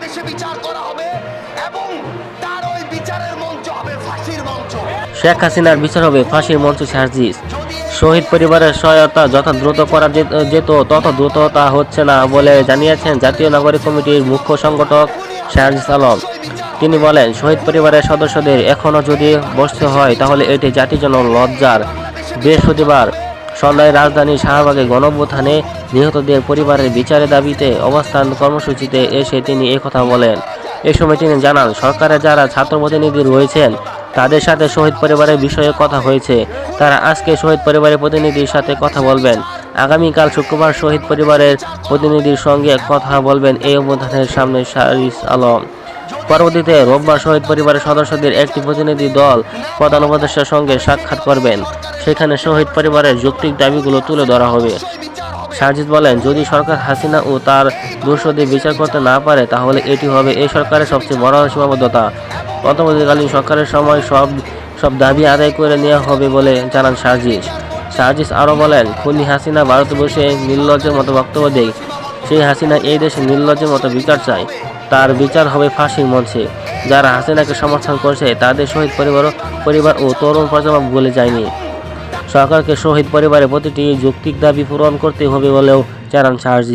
বাংলাদেশে বিচার করা হবে এবং তার ওই বিচারের মঞ্চ হবে ফাঁসির মঞ্চ। শেখ হাসিনার বিচার হবে ফাঁসির মঞ্চ সার্জিস। শহীদ পরিবারের সহায়তা যত দ্রুত করা যেত- তত দ্রুত তা হচ্ছে না বলে জানিয়েছেন জাতীয় নাগরিক কমিটির মুখ্য সংগঠক শাহরিস আলম। তিনি বলেন শহীদ পরিবারের সদস্যদের এখনও যদি বসতে হয় তাহলে এটি জাতির জন্য লজ্জার বৃহস্পতিবার। সন্ধ্যায় রাজধানীর শাহবাগে গণঅভ্যুত্থানে নিহতদের পরিবারের বিচারের দাবিতে অবস্থান কর্মসূচিতে এসে তিনি কথা বলেন। এ সময় তিনি জানান, সরকারের যারা ছাত্র প্রতিনিধি রয়েছেন, তাদের সাথে শহীদ পরিবারের বিষয়ে কথা হয়েছে। তারা আজকে শহীদ পরিবারের প্রতিনিধির সাথে কথা বলবেন। আগামীকাল শুক্রবার শহীদ পরিবারের প্রতিনিধির সঙ্গে কথা বলবেন এই অবস্থানের সামনে শারিস আলম। পরবর্তীতে রোববার শহীদ পরিবারের সদস্যদের একটি প্রতিনিধি দল প্রধান উপদেষ্টার সঙ্গে সাক্ষাৎ করবেন। সেখানে শহীদ পরিবারের যৌক্তিক দাবিগুলো তুলে ধরা হবে। সাজিদ বলেন, যদি সরকার হাসিনা ও তার দোষদের বিচার করতে না পারে, তাহলে এটি হবে এই সরকারের সবচেয়ে বড় সীমাবদ্ধতা। অন্তর্বর্তীকালীন সরকারের সময় সব সব দাবি আদায় করে নেওয়া হবে বলে জানান সার্জিস সার্জিস আরও বলেন, খুনি হাসিনা ভারতে বসে নির্লজ্জের মতো বক্তব্য দেয়। সেই হাসিনা এই দেশে নির্লজ্জের মতো বিচার চায়। তার বিচার হবে ফাঁসির মঞ্চে। যারা হাসিনাকে সমর্থন করছে, তাদের শহীদ পরিবার পরিবার ও তরুণ প্রজন্ম বলে যায়নি। সরকারকে শহীদ পরিবারের প্রতিটি যৌক্তিক দাবি পূরণ করতে হবে বলেও জানান সার্জি